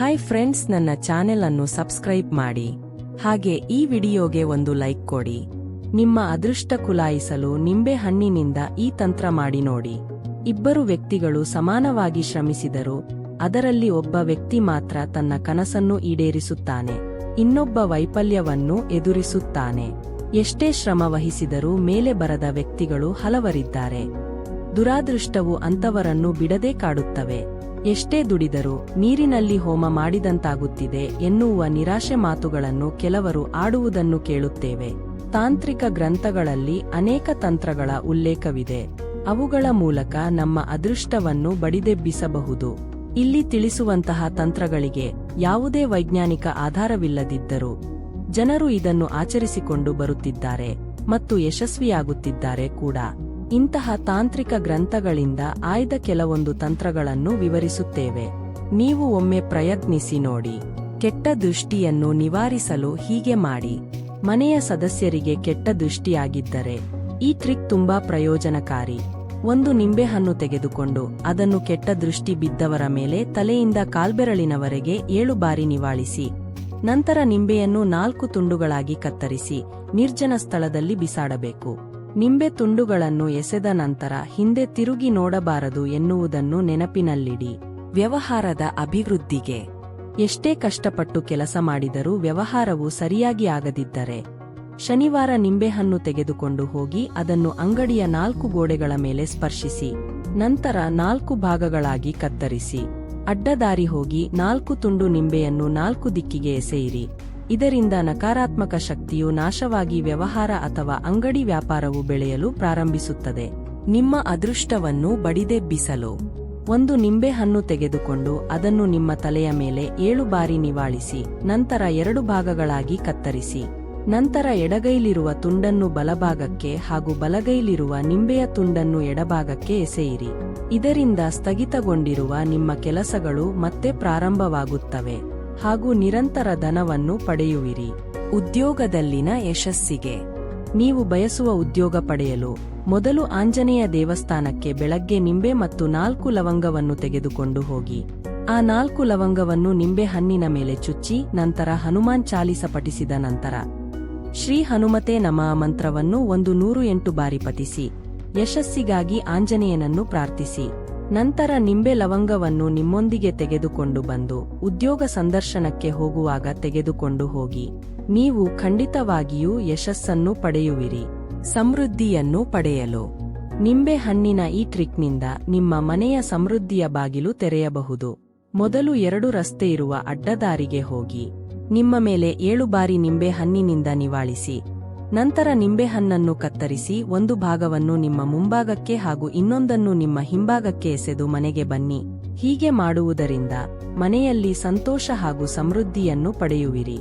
Hi friends ನನ್ನ channel ಅನ್ನು subscribe ಮಾಡಿ. ಹಾಗೆ ಈ ವಿಡಿಯೋಗೆ ಒಂದು ಲೈಕ್ ಕೊಡಿ. ನಿಮ್ಮ ಅದೃಷ್ಟ ಕುಲಾಯಿಸಲು ನಿಂಬೆ ಹಣ್ಣಿನಿಂದ ಈ ತಂತ್ರ ಮಾಡಿ ನೋಡಿ. ಇಬ್ಬರು ವ್ಯಕ್ತಿಗಳು ಸಮಾನವಾಗಿ ಶ್ರಮಿಸಿದರು, ಅದರಲ್ಲಿ ಒಬ್ಬ ವ್ಯಕ್ತಿ ಮಾತ್ರ ತನ್ನ ಕನಸನ್ನು ಈಡೇರಿಸುತ್ತಾನೆ. ಇನ್ನೊಬ್ಬ ವೈಫಲ್ಯವನ್ನು ಎದುರಿಸುತ್ತಾನೆ. ಎಷ್ಟೇ ಶ್ರಮ ವಹಿಸಿದರೂ ಮೇಲೆ ಬರದ ವ್ಯಕ್ತಿಗಳು ಹಲವರಿದ್ದಾರೆ. ದುರಾದೃಷ್ಟವು ಅಂತವರನ್ನು ಬಿಡದೆ ಕಾಡುತ್ತವೆ. ಎಷ್ಟೇ ದುಡಿದರೂ ನೀರಿನಲ್ಲಿ ಹೋಮ ಮಾಡಿದಂತಾಗುತ್ತಿದೆ ಎನ್ನುವ ನಿರಾಶೆ ಮಾತುಗಳನ್ನು ಕೆಲವರು ಆಡುವುದನ್ನು ಕೇಳುತ್ತೇವೆ. ತಾಂತ್ರಿಕ ಗ್ರಂಥಗಳಲ್ಲಿ ಅನೇಕ ತಂತ್ರಗಳ ಉಲ್ಲೇಖವಿದೆ. ಅವುಗಳ ಮೂಲಕ ನಮ್ಮ ಅದೃಷ್ಟವನ್ನು ಬಡಿದೆಬ್ಬಿಸಬಹುದು. ಇಲ್ಲಿ ತಿಳಿಸುವಂತಹ ತಂತ್ರಗಳಿಗೆ ಯಾವುದೇ ವೈಜ್ಞಾನಿಕ ಆಧಾರವಿಲ್ಲದಿದ್ದರೂ ಜನರು ಇದನ್ನು ಆಚರಿಸಿಕೊಂಡು ಬರುತ್ತಿದ್ದಾರೆ ಮತ್ತು ಯಶಸ್ವಿಯಾಗುತ್ತಿದ್ದಾರೆ ಕೂಡ. ಇಂತಹ ತಾಂತ್ರಿಕ ಗ್ರಂಥಗಳಿಂದ ಆಯ್ದ ಕೆಲವೊಂದು ತಂತ್ರಗಳನ್ನು ವಿವರಿಸುತ್ತೇವೆ. ನೀವು ಒಮ್ಮೆ ಪ್ರಯತ್ನಿಸಿ ನೋಡಿ. ಕೆಟ್ಟ ದೃಷ್ಟಿಯನ್ನು ನಿವಾರಿಸಲು ಹೀಗೆ ಮಾಡಿ. ಮನೆಯ ಸದಸ್ಯರಿಗೆ ಕೆಟ್ಟ ದೃಷ್ಟಿಯಾಗಿದ್ದರೆ, ಈ ಟ್ರಿಕ್ ತುಂಬಾ ಪ್ರಯೋಜನಕಾರಿ. ಒಂದು ನಿಂಬೆಹಣ್ಣು ತೆಗೆದುಕೊಂಡು ಅದನ್ನು ಕೆಟ್ಟ ದೃಷ್ಟಿ ಬಿದ್ದವರ ಮೇಲೆ ತಲೆಯಿಂದ ಕಾಲ್ಬೆರಳಿನವರೆಗೆ ಏಳು ಬಾರಿ ನಿವಾಳಿಸಿ. ನಂತರ ನಿಂಬೆಯನ್ನು ನಾಲ್ಕು ತುಂಡುಗಳಾಗಿ ಕತ್ತರಿಸಿ, ನಿರ್ಜನ ಸ್ಥಳದಲ್ಲಿ ಬಿಸಾಡಬೇಕು. ನಿಂಬೆ ತುಂಡುಗಳನ್ನು ಎಸೆದ ನಂತರ ಹಿಂದೆ ತಿರುಗಿ ನೋಡಬಾರದು ಎನ್ನುವುದನ್ನು ನೆನಪಿನಲ್ಲಿಡಿ. ವ್ಯವಹಾರದ ಅಭಿವೃದ್ಧಿಗೆ ಎಷ್ಟೇ ಕಷ್ಟಪಟ್ಟು ಕೆಲಸ ಮಾಡಿದರೂ ವ್ಯವಹಾರವು ಸರಿಯಾಗಿ ಆಗದಿದ್ದರೆ ಶನಿವಾರ ನಿಂಬೆಹಣ್ಣು ತೆಗೆದುಕೊಂಡು ಹೋಗಿ ಅದನ್ನು ಅಂಗಡಿಯ ನಾಲ್ಕು ಗೋಡೆಗಳ ಮೇಲೆ ಸ್ಪರ್ಶಿಸಿ, ನಂತರ ನಾಲ್ಕು ಭಾಗಗಳಾಗಿ ಕತ್ತರಿಸಿ, ಅಡ್ಡದಾರಿ ಹೋಗಿ ನಾಲ್ಕು ತುಂಡು ನಿಂಬೆಯನ್ನು ನಾಲ್ಕು ದಿಕ್ಕಿಗೆ ಎಸೆಯಿರಿ. ಇದರಿಂದ ನಕಾರಾತ್ಮಕ ಶಕ್ತಿಯು ನಾಶವಾಗಿ ವ್ಯವಹಾರ ಅಥವಾ ಅಂಗಡಿ ವ್ಯಾಪಾರವು ಬೆಳೆಯಲು ಪ್ರಾರಂಭಿಸುತ್ತದೆ. ನಿಮ್ಮ ಅದೃಷ್ಟವನ್ನು ಬಡಿದೆಬ್ಬಿಸಲು. ಒಂದು ನಿಂಬೆಹಣ್ಣು ತೆಗೆದುಕೊಂಡು ಅದನ್ನು ನಿಮ್ಮ ತಲೆಯ ಮೇಲೆ ಏಳು ಬಾರಿ ನಿವಾಳಿಸಿ, ನಂತರ ಎರಡು ಭಾಗಗಳಾಗಿ ಕತ್ತರಿಸಿ. ನಂತರ ಎಡಗೈಲಿರುವ ತುಂಡನ್ನು ಬಲಭಾಗಕ್ಕೆ ಹಾಗೂ ಬಲಗೈಲಿರುವ ನಿಂಬೆಯ ತುಂಡನ್ನು ಎಡಭಾಗಕ್ಕೆ ಎಸೆಯಿರಿ. ಇದರಿಂದ ಸ್ಥಗಿತಗೊಂಡಿರುವ ನಿಮ್ಮ ಕೆಲಸಗಳು ಮತ್ತೆ ಪ್ರಾರಂಭವಾಗುತ್ತವೆ. ಹಾಗೂ ನಿರಂತರ ಧನವನ್ನು ಪಡೆಯುವಿರಿ. ಉದ್ಯೋಗದಲ್ಲಿನ ಯಶಸ್ಸಿಗೆ. ನೀವು ಬಯಸುವ ಉದ್ಯೋಗ ಪಡೆಯಲು ಮೊದಲು ಆಂಜನೇಯ ದೇವಸ್ಥಾನಕ್ಕೆ ಬೆಳಗ್ಗೆ ನಿಂಬೆ ಮತ್ತು ನಾಲ್ಕು ಲವಂಗವನ್ನು ತೆಗೆದುಕೊಂಡು ಹೋಗಿ. ಆ ನಾಲ್ಕು ಲವಂಗವನ್ನು ನಿಂಬೆ ಹಣ್ಣಿನ ಮೇಲೆ ಚುಚ್ಚಿ ನಂತರ ಹನುಮಾನ್ ಚಾಲಿಸ ಪಠಿಸಿದ ನಂತರ ಶ್ರೀ ಹನುಮತೆ ನಮ ಮಂತ್ರವನ್ನು ಒಂದು ನೂರು ಎಂಟು ಬಾರಿ ಪಠಿಸಿ. ಯಶಸ್ಸಿಗಾಗಿ ಆಂಜನೇಯನನ್ನು ಪ್ರಾರ್ಥಿಸಿ. ನಂತರ ನಿಂಬೆ ಲವಂಗವನ್ನು ನಿಮ್ಮೊಂದಿಗೆ ತೆಗೆದುಕೊಂಡು ಬಂದು ಉದ್ಯೋಗ ಸಂದರ್ಶನಕ್ಕೆ ಹೋಗುವಾಗ ತೆಗೆದುಕೊಂಡು ಹೋಗಿ. ನೀವು ಖಂಡಿತವಾಗಿಯೂ ಯಶಸ್ಸನ್ನು ಪಡೆಯುವಿರಿ. ಸಮೃದ್ಧಿಯನ್ನು ಪಡೆಯಲು. ನಿಂಬೆ ಹಣ್ಣಿನ ಈ ಟ್ರಿಕ್ನಿಂದ ನಿಮ್ಮ ಮನೆಯ ಸಮೃದ್ಧಿಯ ಬಾಗಿಲು ತೆರೆಯಬಹುದು. ಮೊದಲು ಎರಡು ರಸ್ತೆ ಇರುವ ಅಡ್ಡದಾರಿಗೆ ಹೋಗಿ. ನಿಮ್ಮ ಮೇಲೆ ಏಳು ಬಾರಿ ನಿಂಬೆ ಹಣ್ಣಿನಿಂದ ನಿವಾಳಿಸಿ. ನಂತರ ನಿಂಬೆಹಣ್ಣನ್ನು ಕತ್ತರಿಸಿ ಒಂದು ಭಾಗವನ್ನು ನಿಮ್ಮ ಮುಂಭಾಗಕ್ಕೆ ಹಾಗೂ ಇನ್ನೊಂದನ್ನು ನಿಮ್ಮ ಹಿಂಭಾಗಕ್ಕೆ ಎಸೆದು ಮನೆಗೆ ಬನ್ನಿ. ಹೀಗೆ ಮಾಡುವುದರಿಂದ ಮನೆಯಲ್ಲಿ ಸಂತೋಷ ಹಾಗೂ ಸಮೃದ್ಧಿಯನ್ನು ಪಡೆಯುವಿರಿ.